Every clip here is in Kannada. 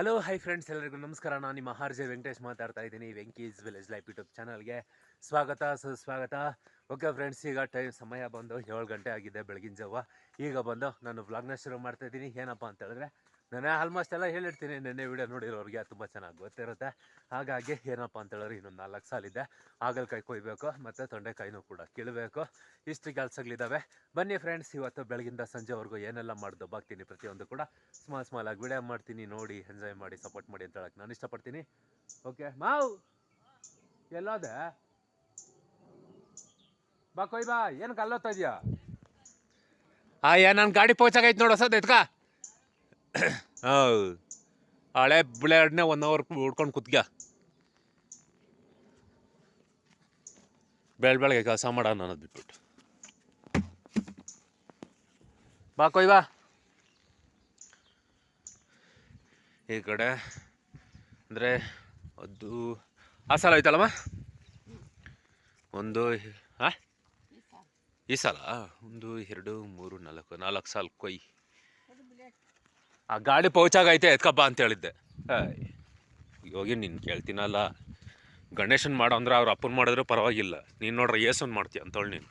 ಹಲೋ ಹೈ ಫ್ರೆಂಡ್ಸ್ ಎಲ್ಲರಿಗೂ ನಮಸ್ಕಾರ. ನಾನು ನಿಮ್ಮ ಆರ್ ಜೆ ವೆಂಕಟೇಶ್ ಮಾತಾಡ್ತಾ ಇದ್ದೀನಿ, ವೆಂಕೀಸ್ ವಿಲೇಜ್ ಲೈಫ್ ಯೂಟ್ಯೂಬ್ ಚಾನಲ್ಗೆ. ಸ್ವಾಗತ, ಸುಸ್ವಾಗತ. ಓಕೆ ಫ್ರೆಂಡ್ಸ್ ಈಗ ಟೈಮ್ ಸಮಯ ಬಂದು ಏಳು ಗಂಟೆ ಆಗಿದೆ, ಬೆಳಗಿನ ಜಾವ. ಈಗ ಬಂದು ನಾನು ವ್ಲಾಗ್ನ ಶುರು ಮಾಡ್ತಾ ಇದ್ದೀನಿ. ಏನಪ್ಪ ಅಂತ ಹೇಳಿದ್ರೆ ನಾನು ಆಲ್ಮೋಸ್ಟ್ ಎಲ್ಲ ಹೇಳಿರ್ತೀನಿ ನೆನ್ನೆ ವಿಡಿಯೋ ನೋಡಿರೋರಿಗೆ ತುಂಬ ಚೆನ್ನಾಗಿ ಗೊತ್ತಿರುತ್ತೆ. ಹಾಗಾಗಿ ಏನಪ್ಪ ಅಂತ ಹೇಳಿದ್ರೆ ಇನ್ನೊಂದು ನಾಲ್ಕು ಸಾಲಿದೆ ಹಾಗಲಕಾಯಿ ಕೊಯ್ಬೇಕು, ಮತ್ತು ತೊಂಡೆಕಾಯಿನೂ ಕೂಡ ಕೀಳಬೇಕು. ಇಷ್ಟು ಕೆಲಸಗಳಿದ್ದಾವೆ ಬನ್ನಿ ಫ್ರೆಂಡ್ಸ್ ಇವತ್ತು ಬೆಳಗಿಂದ ಸಂಜೆವರೆಗೂ ಏನೆಲ್ಲ ಮಾಡ್ದು ಬಾಗ್ತೀನಿ ಪ್ರತಿಯೊಂದು ಕೂಡ. ಸ್ಮಾಲ್ ಸ್ಮಾಲ್ ಆಗಿ ವಿಡಿಯೋ ಮಾಡ್ತೀನಿ, ನೋಡಿ ಎಂಜಾಯ್ ಮಾಡಿ ಸಪೋರ್ಟ್ ಮಾಡಿ ಅಂತ ಹೇಳಕ್ಕೆ ನಾನು ಇಷ್ಟಪಡ್ತೀನಿ. ಓಕೆ ಮಾವು! ಎಲ್ಲೋದೆ? ಬಾ, ಕೊಯ್ ಬಾ, ಏನು ಕಲ್ಲೋತಾ ಇದೆಯಾ? ಆ ಏ ನನ್ನ ಗಾಡಿ ಪೋಚಾಗೈತೆ ನೋಡು ಸದ್ ಎತ್ಕ ಹಳೆ ಬ್ಲೇಡ್ನೇ ಒನ್ ಅವರ್ ಉಡ್ಕೊಂಡು ಕುತ್ಗ. ಬೆಳ್ ಬೆಳಗ್ಗೆ ಕೆಲಸ ಮಾಡೋಣ ಅನ್ನೋದು ಬಿಟ್ಬಿಟ್ಟು. ಬಾ ಕೊಯ್ ಬಾ. ಈ ಕಡೆ ಅಂದರೆ ಅದು ಆ ಸಲ ಆಯ್ತಲ್ಲಮ್ಮ ಒಂದು ಹಾಂ ಈ ಸಲ? ಒಂದು, ಎರಡು, ಮೂರು, ನಾಲ್ಕು ನಾಲ್ಕು ಸಾಲ ಕೊಯ್. ಆ ಗಾಡಿ ಪೌಚಾಗೈತೆ ಎತ್ಕಪ್ಪ ಅಂತ ಹೇಳಿದ್ದೆ. ಯೋಗಿ ಹೋಗಿ ನೀನು ಕೇಳ್ತೀನಲ್ಲ. ಗಣೇಶನ್ ಮಾಡೋ ಅಂದ್ರೆ ಅವ್ರ ಅಪ್ಪನ ಮಾಡಿದ್ರೆ ಪರವಾಗಿಲ್ಲ. ನೀನು ನೋಡ್ರೆ ಏಸನ್ ಮಾಡ್ತೀಯ ಅಂತೇಳಿ ನೀನು.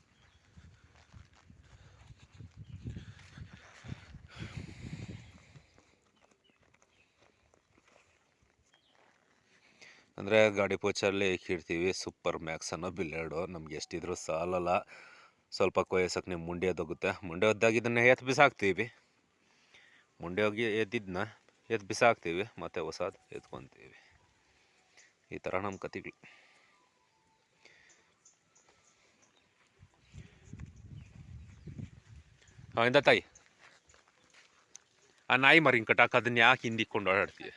ಅಂದರೆ ಗಾಡಿ ಪೋಚಲ್ಲಿ ಇಡ್ತೀವಿ ಸೂಪರ್ ಮ್ಯಾಕ್ಸ್ ಅನ್ನೋ ಬಿಲ್ಲೆರಡು ನಮ್ಗೆ ಎಷ್ಟಿದ್ರು ಸಾಲಲ್ಲ. ಸ್ವಲ್ಪ ಕೊಯ್ಸಕ್ಕೆ ನಿಮ್ಮ ಮುಂಡೆ ಅದೋಗುತ್ತೆ ಮುಂಡೆ ಒದ್ದಾಗ ಇದನ್ನು ಬಿಸಾಕ್ತೀವಿ. ಮುಂಡೆ ಹೋಗಿ ಎದ್ದಿದ್ದನ್ನ ಎದ್ದು ಬಿಸಾಕ್ತೀವಿ, ಮತ್ತು ಹೊಸದು ಎತ್ಕೊತೀವಿ ಈ ಥರ ನಮ್ಮ ಕತೆಗಳು ಇಂದ ತಾಯಿ, ಆ ನಾಯಿ ಮರಿನ್ ಕಟ್ಟಾಕ ಅದನ್ನ ಯಾಕೆ ಹಿಂದಿಕ್ಕೊಂಡು ಓಡಾಡ್ತೀವಿ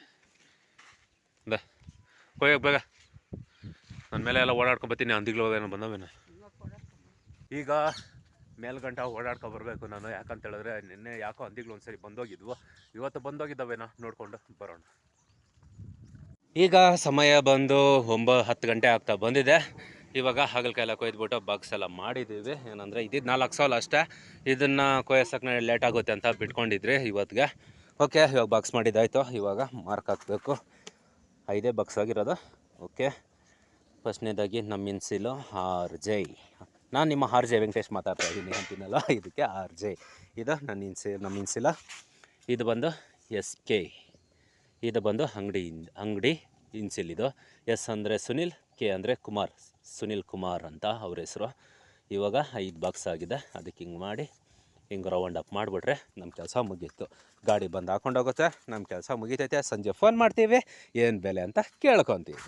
ಬಾ ಹೋಗಿ ಬೇಗ. ನನ್ನ ಮೇಲೆ ಎಲ್ಲ ಓಡಾಡ್ಕೊಂಬತ್ತೀನಿ ಅಂದಿಗಳು ಏನೋ ಬಂದವೇನ? ಈಗ ಮೇಲ್ಗಂಟ ಓಡಾಡ್ಕೊ ಬರಬೇಕು ನಾನು. ಯಾಕಂತ ಹೇಳಿದ್ರೆ ನಿನ್ನೆ ಯಾಕೋ ಹಂದಿಗಳು ಒಂದ್ಸರಿ ಬಂದೋಗಿದ್ವು. ಇವತ್ತು ಬಂದೋಗಿದ್ದಾವೇನೋ ನೋಡ್ಕೊಂಡು ಬರೋಣ. ಈಗ ಸಮಯ ಬಂದು ಒಂಬ ಹತ್ತು ಗಂಟೆ ಆಗ್ತಾ ಬಂದಿದೆ. ಇವಾಗ ಹಾಗಲಕಾಯೆಲ್ಲ ಕೊಯ್ದುಬಿಟ್ಟು ಬಾಕ್ಸ್ ಎಲ್ಲ ಮಾಡಿದ್ದೀವಿ. ಏನಂದರೆ ಇದಿದ್ದು ನಾಲ್ಕು ಸಾವಿರ ಅಷ್ಟೇ. ಇದನ್ನು ಕೊಯ್ಸಕ್ಕೆ ಲೇಟ್ ಆಗುತ್ತೆ ಅಂತ ಬಿಟ್ಕೊಂಡಿದ್ರಿ ಇವತ್ತಿಗೆ ಓಕೆ ಇವಾಗ ಬಾಕ್ಸ್ ಮಾಡಿದ್ದಾಯ್ತು. ಇವಾಗ ಮಾರ್ಕ್ ಹಾಕಬೇಕು. ಐದೇ ಬಾಕ್ಸ್ ಆಗಿರೋದು. ಓಕೆ ಫಸ್ಟ್ನೇದಾಗಿ ನಮ್ಮ ಇನ್ಸಿಲು ಆರ್ ಜೈ ನಾನು ನಿಮ್ಮ ಆರ್ ಜೆ ವೆಂಕಟೇಶ್ ಮಾತಾಡ್ತಾ ಇದ್ದೀನಿ ಅಂತೀನಲ್ಲ ಇದಕ್ಕೆ ಆರ್ ಜೆ. ಇದು ನನ್ನ ಇನ್ಸಿ ನಮ್ಮ ಇನ್ಸಿಲ? ಇದು ಬಂದು ಎಸ್ ಕೆ. ಇದು ಬಂದು ಅಂಗಡಿ ಅಂಗಡಿ ಇನ್ಸಿಲ್ ಇದು. ಎಸ್ ಅಂದರೆ ಸುನಿಲ್, ಕೆ ಅಂದರೆ ಕುಮಾರ್. ಸುನಿಲ್ ಕುಮಾರ್ ಅಂತ ಅವ್ರ ಹೆಸರು. ಇವಾಗ ಐದು ಬಾಕ್ಸ್ ಆಗಿದೆ. ಅದಕ್ಕೆ ಹಿಂಗೆ ಮಾಡಿ, ಹಿಂಗೆ ರೌಂಡ್ ಅಪ್ ಮಾಡಿಬಿಟ್ರೆ ನಮ್ಮ ಕೆಲಸ ಮುಗೀತು. ಗಾಡಿ ಬಂದು ಹಾಕೊಂಡೋಗುತ್ತೆ ನಮ್ಮ ಕೆಲಸ ಮುಗೀತೈತೆ. ಸಂಜೆ ಫೋನ್ ಮಾಡ್ತೀವಿ. ಏನು ಬೆಲೆ ಅಂತ ಕೇಳ್ಕೊತೀವಿ.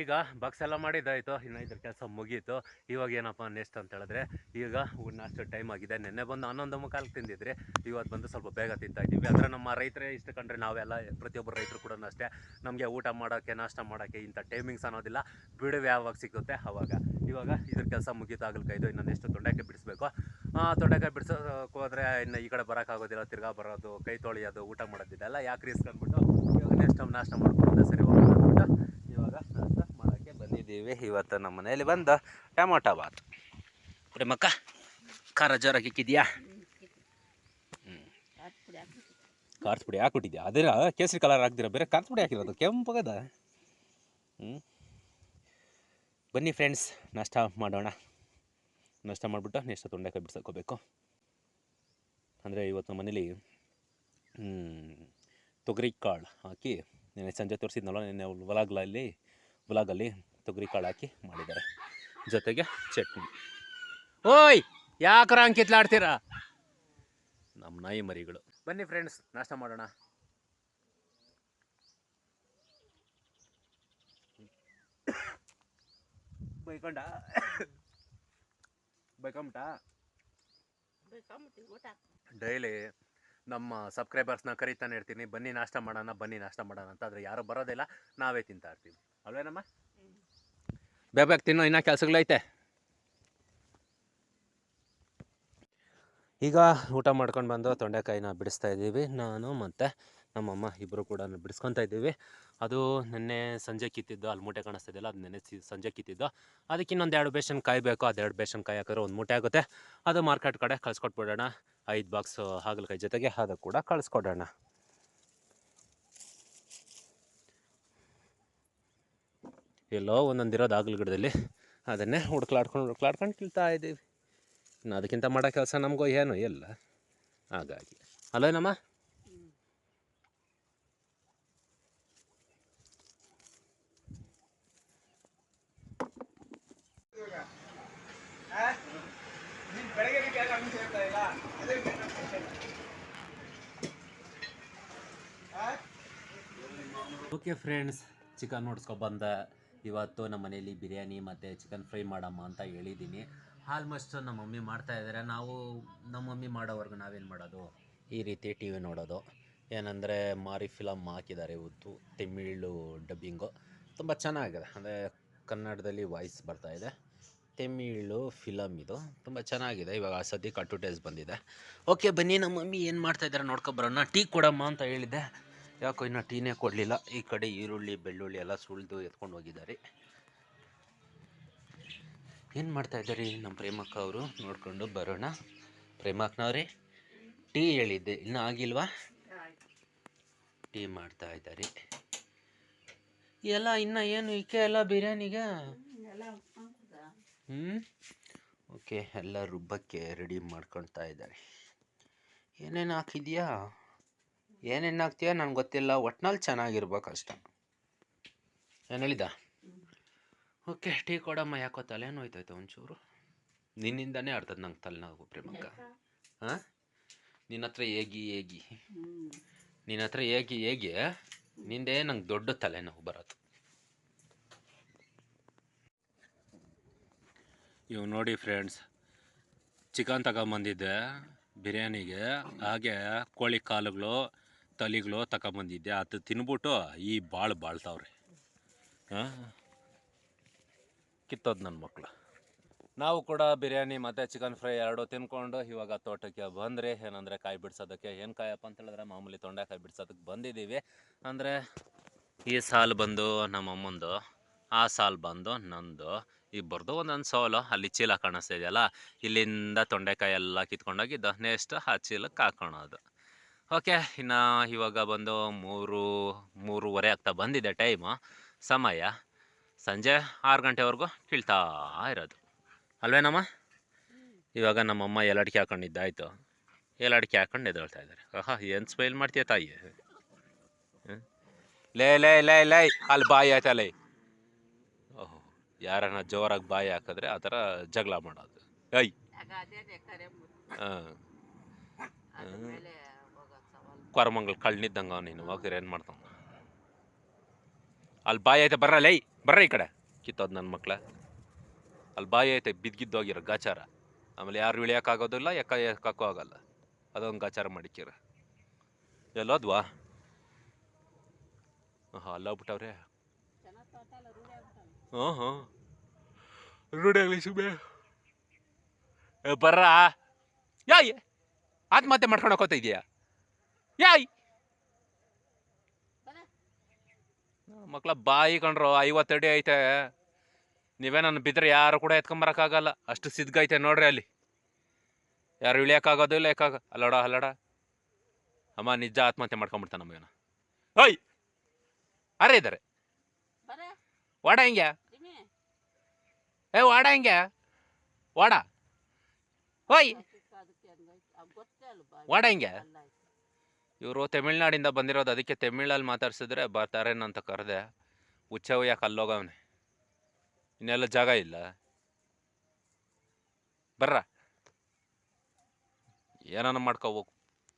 ಈಗ ಬಾಕ್ಸ್ ಎಲ್ಲ ಮಾಡಿದ್ದಾಯಿತು, ಇನ್ನು ಇದ್ರ ಕೆಲಸ ಮುಗೀತು. ಇವಾಗ ಏನಪ್ಪ ನೆಕ್ಸ್ಟ್ ಅಂತ ಹೇಳಿದ್ರೆ, ಈಗ ಅಷ್ಟು ಟೈಮ್ ಆಗಿದೆ. ನಿನ್ನೆ ಬಂದು ಹನ್ನೊಂದು ಮುಖಾಲಕ್ಕೆ ತಿಂದಿದ್ರಿ. ಇವತ್ತು ಬಂದು ಸ್ವಲ್ಪ ಬೇಗ ತಿಂತಾ ಇದ್ದೀವಿ. ಆದರೆ ನಮ್ಮ ರೈತರೇ ಇಷ್ಟು ಕಂಡ್ರೆ ನಾವೆಲ್ಲ ಪ್ರತಿಯೊಬ್ಬರು ರೈತರು ಕೂಡ ಅಷ್ಟೇ. ನಮಗೆ ಊಟ ಮಾಡೋಕ್ಕೆ ನಾಷ್ಟ ಮಾಡೋಕ್ಕೆ ಇಂಥ ಟೈಮಿಂಗ್ಸ್ ಅನ್ನೋದಿಲ್ಲ. ಬಿಡುವೆ ಯಾವಾಗ ಸಿಗುತ್ತೆ ಅವಾಗ. ಇವಾಗ ಇದ್ರ ಕೆಲಸ ಮುಗೀತು ಇದು ಇನ್ನು ನೆಕ್ಸ್ಟ್ ತೊಂಡೆಕಾಯಿ ಬಿಡಿಸ್ಬೇಕು. ತೊಂಡೆಕಾಯಿ ಬಿಡಿಸೋಕೆ ಹೋದರೆ ಇನ್ನು ಈ ಕಡೆ ಬರೋಕ್ಕಾಗೋದಿಲ್ಲ ತಿರ್ಗಾ ಬರೋದು, ಕೈ ತೊಳೆಯೋದು, ಊಟ ಮಾಡೋದಿದೆಲ್ಲ ಯಾಕೆ ರಿಸ್ಕ್ ಅಂದ್ಬಿಟ್ಟು ಇವಾಗ ನೆಕ್ಸ್ಟ್ ಟೈಮ್ ನಾಷ್ಟ ಮಾಡ್ಕೊಂಡು ಸರಿ ಹೋಗೋಣ ಅಂದ್ಬಿಟ್ಟು ಇವಾಗ ನಾಷ್ಟ ಬಂದಿದ್ದೀವಿ ಇವತ್ತು ನಮ್ಮ ಮನೆಯಲ್ಲಿ ಬಂದು ಟೊಮೊಟೊ ಬಾತ್. ಪ್ರೇಮಕ್ಕ, ಖಾರ ಜೋರಾಗಿ ಇಕ್ಕಿದ್ಯಾ ಖಾರದ ಪುಡಿ ಹಾಕ್ಬಿಟ್ಟಿದ್ಯಾ? ಅದೇ ಕೇಸರಿ ಕಲರ್ ಹಾಕ್ದಿರ ಬೇರೆ ಖಾರದ ಪುಡಿ ಹಾಕಿರೋದು ಕೆಂಪಗದ ಹ್ಞೂ ಬನ್ನಿ ಫ್ರೆಂಡ್ಸ್ ನಾಷ್ಟ ಮಾಡೋಣ. ನಾಷ್ಟ ಮಾಡಿಬಿಟ್ಟು ನೆಕ್ಸ್ಟ್ ತೊಂಡೆಕಾಯಿ ಬಿಡ್ಸೋಕೋಬೇಕು. ಅಂದರೆ ಇವತ್ತು ನಮ್ಮ ಮನೇಲಿ ತೊಗರಿ ಕಾಳು ಹಾಕಿ ನೆನೆ ಸಂಜೆ ತೋರಿಸಿದ್ನಲ್ಲ, ನೆನ್ನೆ ವ್ಲಾಗ್ಲಲ್ಲಿ ವ್ಲಾಗಲ್ಲಿ ತೊಗರಿ ಕಾಳು ಹಾಕಿ ಮಾಡಿದ್ದಾರೆ. ಜೊತೆಗೆ ಚಟ್ನಿ. ಓಯ್ ಯಾಕ್ರ ಅಂಕಿತ್ಲಾಡ್ತೀರಾ ನಮ್ಮ ನಾಯಿ ಮರಿಗಳು. ಬನ್ನಿ ಫ್ರೆಂಡ್ಸ್ ನಾಷ್ಟ ಮಾಡೋಣ. ಬೈಕೊಂಡ? ಬೈಕೊಂಬಿಟ ಡೈಲಿ ನಮ್ಮ ಸಬ್ಸ್ಕ್ರೈಬರ್ಸ್ನ ಕರಿತಾನೆ ಇರ್ತೀನಿ. ಬನ್ನಿ ನಾಷ್ಟ ಮಾಡೋಣ, ಬನ್ನಿ ನಾಷ್ಟ ಮಾಡೋಣ ಅಂತ. ಆದರೆ ಯಾರು ಬರೋದಿಲ್ಲ, ನಾವೇ ತಿಂತಾ ಇರ್ತೀವಿ. ಅಲ್ವೇನಮ್ಮ? ಬೇಬೇಕು ತಿನ್ನೋ, ಇನ್ನೂ ಕೆಲಸಗಳೈತೆ. ಈಗ ಊಟ ಮಾಡ್ಕೊಂಡು ಬಂದು ತೊಂಡೆಕಾಯಿನ ಬಿಡಿಸ್ತಾ ಇದ್ದೀವಿ. ನಾನು ಮತ್ತು ನಮ್ಮಮ್ಮ ಇಬ್ಬರು ಕೂಡ ಬಿಡಿಸ್ಕೊತಾ ಇದ್ದೀವಿ. ಅದು ನೆನ್ನೆ ಸಂಜೆ ಕಿತ್ತಿದ್ದು, ಅಲ್ಲಿ ಮೂಟೆ ಕಾಣಿಸ್ತಾ ಇದೆಯಲ್ಲ, ಅದು ನೆನೆ ಸಂಜೆ ಕಿತ್ತಿದ್ದು. ಅದಕ್ಕೆ ಇನ್ನೊಂದು ಎರಡು ಬೇಷನ್ ಕಾಯಬೇಕು ಅದು ಎರಡು ಬೇಷನ್ ಕಾಯಿ ಹಾಕಿದ್ರೆ ಒಂದು ಮೂಟೆ ಆಗುತ್ತೆ. ಅದು ಮಾರ್ಕೆಟ್ ಕಡೆ ಕಳ್ಸ್ಕೊಟ್ಬಿಡೋಣ. ಐದು ಬಾಕ್ಸ್ ಹಾಗಲಕಾಯಿ ಜೊತೆಗೆ, ಅದು ಕೂಡ ಕಳಿಸ್ಕೊಡೋಣ. ಎಲ್ಲೋ ಒಂದೊಂದು ಇರೋದು ಆಗ್ಲ ಗಿಡದಲ್ಲಿ ಅದನ್ನೇ ಹುಡ್ಕ್ಲಾಡ್ಕೊಂಡು ಹುಡ್ಕ್ಲಾಡ್ಕೊಂಡು ಕೀಳ್ತಾ ಇದ್ದೀವಿ. ಇನ್ನು ಅದಕ್ಕಿಂತ ಮಾಡೋ ಕೆಲಸ ನಮಗೂ ಏನು ಇಲ್ಲ. ಹಾಗಾಗಿ. ಅಲ್ಲೇನಮ್ಮ ಓಕೆ ಫ್ರೆಂಡ್ಸ್, ಚಿಕನ್ ನೋಡ್ಸ್ಕೊಬಂದೆ ಇವತ್ತು ನಮ್ಮ ಮನೇಲಿ ಬಿರಿಯಾನಿ ಮತ್ತು ಚಿಕನ್ ಫ್ರೈ ಮಾಡಮ್ಮ ಅಂತ ಹೇಳಿದ್ದೀನಿ. ಆಲ್ಮೋಸ್ಟ್ ನಮ್ಮ ಮಮ್ಮಿ ಮಾಡ್ತಾ ಇದ್ದಾರೆ ನಾವು ನಮ್ಮ ಮಮ್ಮಿ ಮಾಡೋವರೆಗೂ ನಾವೇನು ಮಾಡೋದು? ಈ ರೀತಿ ಟಿ ವಿ ನೋಡೋದು. ಏನಂದರೆ ಮಾರಿ ಫಿಲಮ್ ಹಾಕಿದ್ದಾರೆ ಇವತ್ತು. ತಮಿಳು ಡಬ್ಬಿಂಗು ತುಂಬ ಚೆನ್ನಾಗಿದೆ. ಅಂದರೆ ಕನ್ನಡದಲ್ಲಿ ವಾಯ್ಸ್ ಬರ್ತಾ ಇದೆ. ತಮಿಳು ಫಿಲಮ್ ಇದು. ತುಂಬ ಚೆನ್ನಾಗಿದೆ. ಇವಾಗ ಸದ್ಯಕ್ಕೆ ಅಡ್ವರ್ಟೈಸ್ ಬಂದಿದೆ. ಓಕೆ ಬನ್ನಿ. ನಮ್ಮ ಮಮ್ಮಿ ಏನು ಮಾಡ್ತಾಯಿದ್ದಾರೆ ನೋಡ್ಕೊಬರೋಣ ಟೀ ಕೊಡಮ್ಮ ಅಂತ ಹೇಳಿದ್ದೆ. ಯಾಕೋ ಇನ್ನು ಟೀನೇ ಕೊಡಲಿಲ್ಲ. ಈ ಕಡೆ ಈರುಳ್ಳಿ, ಬೆಳ್ಳುಳ್ಳಿ ಎಲ್ಲ ಸುಳಿದು ಎತ್ಕೊಂಡು ಹೋಗಿದ್ದಾರೆ. ಏನು ಮಾಡ್ತಾ ಇದ್ದಾರೆ ನಮ್ಮ ಪ್ರೇಮಕ್ಕ ಅವರು? ನೋಡಿಕೊಂಡು ಬರೋಣ. ಪ್ರೇಮಕ್ಕನವ್ರೆ ಟೀ ಹೇಳಿದ್ದೆ. ಇನ್ನೂ ಆಗಿಲ್ವಾ? ಟೀ ಮಾಡ್ತಾ ಇದ್ದಾರೆ. ಎಲ್ಲ ಇನ್ನು ಏನು ಇಕೆ ಎಲ್ಲ ಬಿರಿಯಾನಿಗೆ? ಹ್ಞೂ ಓಕೆ, ಎಲ್ಲ ರುಬ್ಬಕ್ಕೆ ರೆಡಿ ಮಾಡ್ಕೊಳ್ತಾ ಇದ್ದಾರೆ. ಏನೇನು ಹಾಕಿದ್ಯಾ? ಏನೇನು ಹಾಕ್ತೀಯ ನನಗೆ ಗೊತ್ತಿಲ್ಲ ಒಟ್ನಲ್ಲಿ ಚೆನ್ನಾಗಿರ್ಬೇಕು ಅಷ್ಟ ಏನು ಹೇಳಿದ ಓಕೆ ಟೀ ಕೊಡಮ್ಮ ಯಾಕೋ ತಲೆನೋ ಹೋಯ್ತೈತೆ ಒಂಚೂರು. ನಿನ್ನಿಂದನೇ ಆಡ್ತದೆ ನಂಗೆ ತಲೆನೋವು ಪ್ರೇಮಕ್ಕ. ಹಾಂ? ನಿನ್ನ ಹತ್ರ ಹೇಗಿ ಹೇಗಿ. ನಿನ್ನ ಹತ್ರ ಹೇಗಿ ಹೇಗೆ ನಿಂದೇ ನಂಗೆ ದೊಡ್ಡ ತಲೆನೋವು ಬರೋದು. ಇವು ನೋಡಿ ಫ್ರೆಂಡ್ಸ್ ಚಿಕನ್ ತಗೊಂಬಂದಿದ್ದೆ ಬಿರಿಯಾನಿಗೆ ಹಾಗೆ ಕೋಳಿ ಕಾಲುಗಳು ತಲೆಗಳು ತಗೊಂಬಂದಿದ್ದೆ ಅದು ತಿನ್ಬಿಟ್ಟು ಈ ಭಾಳ ಬಾಳ್ತಾವ್ರಿ. ಹಾಂ? ಕಿತ್ತೋದು ನನ್ನ ಮಕ್ಕಳು ನಾವು ಕೂಡ ಬಿರಿಯಾನಿ ಮತ್ತು ಚಿಕನ್ ಫ್ರೈ ಎರಡು ತಿನ್ಕೊಂಡು ಇವಾಗ ತೋಟಕ್ಕೆ ಬಂದರೆ ಏನಂದರೆ ಕಾಯಿ ಬಿಡ್ಸೋದಕ್ಕೆ ಏನು ಕಾಯಪ್ಪ ಅಂತ ಹೇಳಿದ್ರೆ ಮಾಮೂಲಿ ತೊಂಡೆಕಾಯಿ ಬಿಡ್ಸೋದಕ್ಕೆ ಬಂದಿದ್ದೀವಿ. ಅಂದರೆ ಈ ಸಾಲು ಬಂದು ನಮ್ಮ ಅಮ್ಮಂದು ಆ ಸಾಲು ಬಂದು ನಂದು, ಇಬ್ಬರದು ಒಂದೊಂದು ಸೋಲು. ಅಲ್ಲಿ ಚೀಲ ಕಾಣಿಸ್ತಾ ಇದೆಯಲ್ಲ, ಇಲ್ಲಿಂದ ತೊಂಡೆಕಾಯಿ ಎಲ್ಲ ಕಿತ್ಕೊಂಡೋಗಿದ್ದು ನೆಕ್ಸ್ಟ್ ಆ ಚೀಲಕ್ಕೆ ಹಾಕೊಳೋದು ಓಕೆ ಇನ್ನು ಇವಾಗ ಬಂದು ಮೂರು ಮೂರುವರೆ ಆಗ್ತಾ ಬಂದಿದೆ ಟೈಮು. ಸಮಯ ಸಂಜೆ ಆರು ಗಂಟೆವರೆಗೂ ಕೀಳ್ತಾ ಇರೋದು. ಅಲ್ವೇನಮ್ಮ? ಇವಾಗ ನಮ್ಮಮ್ಮ ಎಲ್ಲಡಿಕೆ ಹಾಕೊಂಡಿದ್ದಾಯ್ತು. ಎಲ್ಲಡಿಕೆ ಹಾಕೊಂಡು ಎದ್ದೇಳ್ತಾ ಇದ್ದಾರೆ. ಆಹಾ ಏನು ಸ್ಮೈಲ್ ಮಾಡ್ತೀಯ ತಾಯಿ? ಲೇ ಲೇ ಲೇ ಲೇ ಅಲ್ಲಿ ಬಾಯಿ ಆಯ್ತಾ ಲೈ. ಓಹೋ ಯಾರನ್ನ ಜೋರಾಗಿ ಬಾಯಿ ಹಾಕಿದ್ರೆ ಆ ಥರ ಜಗಳ ಮಾಡೋದು. ಐ ಹಾಂ. ಕೊರಮಂಗ್ಳು ಕಳ್ನಿದ್ದಂಗ ನೀನು ಹೋಗಿದ್ರೆ ಏನು ಮಾಡ್ತಾವ? ಅಲ್ಲಿ ಬಾಯಿ ಐತೆ ಬರ್ರ ಲೈ, ಬರ್ರ ಈ ಕಡೆ. ಕಿತ್ತೋದು ನನ್ನ ಮಕ್ಳ. ಅಲ್ಲಿ ಬಾಯಿ ಐತೆ, ಬಿದ್ಗಿದ್ದೋಗಿರೋ ಗಾಚಾರ. ಆಮೇಲೆ ಯಾರು ಇಳಿಯೋಕ್ಕಾಗೋದಿಲ್ಲ, ಯಾಕ ಯಾಕೋ ಆಗಲ್ಲ. ಅದೊಂದು ಗಾಚಾರ ಮಾಡಿಕ್ಕಿರ ಎಲ್ಲೋದ್ವಾ? ಹಾಂ ಅಲ್ಲೋಗ್ಬಿಟ್ಟವ್ರೆ ಹಾಂ ಹಾಂ ರೂಢಿ ಆಗಲಿ ಸುಮ್ಮನೆ ಬರ್ರಾ. ಯಾ, ಆತ್ಮಹತ್ಯೆ ಮಾಡ್ಕೊಂಡು ಹೋಗ್ತಾ ಇದೆಯಾ? ಯಾಯ್. ಮಕ್ಳ ಬಾಯಿ ಕಂಡ್ರು ಐವತ್ತಡಿ ಐತೆ. ನೀವೇ ನನ್ನ ಬಿದ್ದರೆ ಯಾರು ಕೂಡ ಎತ್ಕೊಂಬರಕ್ಕಾಗಲ್ಲ. ಅಷ್ಟು ಸಿದ್ಗೈತೆ ನೋಡ್ರಿ ಅಲ್ಲಿ. ಯಾರು ಇಳಿಯೋಕ್ಕಾಗೋದಿಲ್ಲ ಯಾಕಾಗ ಅಲ್ಲಡ ಅಲ್ಲಡ. ಅಮ್ಮ ನಿಜ ಆತ್ಮಹತ್ಯೆ ಮಾಡ್ಕೊಂಬಿಡ್ತಾನೆ ನಮಗೇನ ಓಯ್! ಅರೆ ಇದ್ದಾರೆ? ವಾಡ ಹಿಂಗೆ ಏ ವಾಡ ಹಿಂಗೆ ವಾಡ. ಓಯ್! ವಾಡ ಹಿಂಗೆ ಇವರು ತಮಿಳ್ನಾಡಿಂದ ಬಂದಿರೋದು ಅದಕ್ಕೆ ತಮಿಳಲ್ಲಿ ಮಾತಾಡ್ಸಿದ್ರೆ ಬರ್ತಾರೇನಂತ ಕರೆದೆ. ಹುಚ್ಚವು ಯಾಕೆ ಅಲ್ಲೋಗವನೆ ಇನ್ನೆಲ್ಲ ಜಾಗ ಇಲ್ಲ. ಬರ್ರ. ಏನಾನ ಮಾಡ್ಕೋ ಹೋಗು.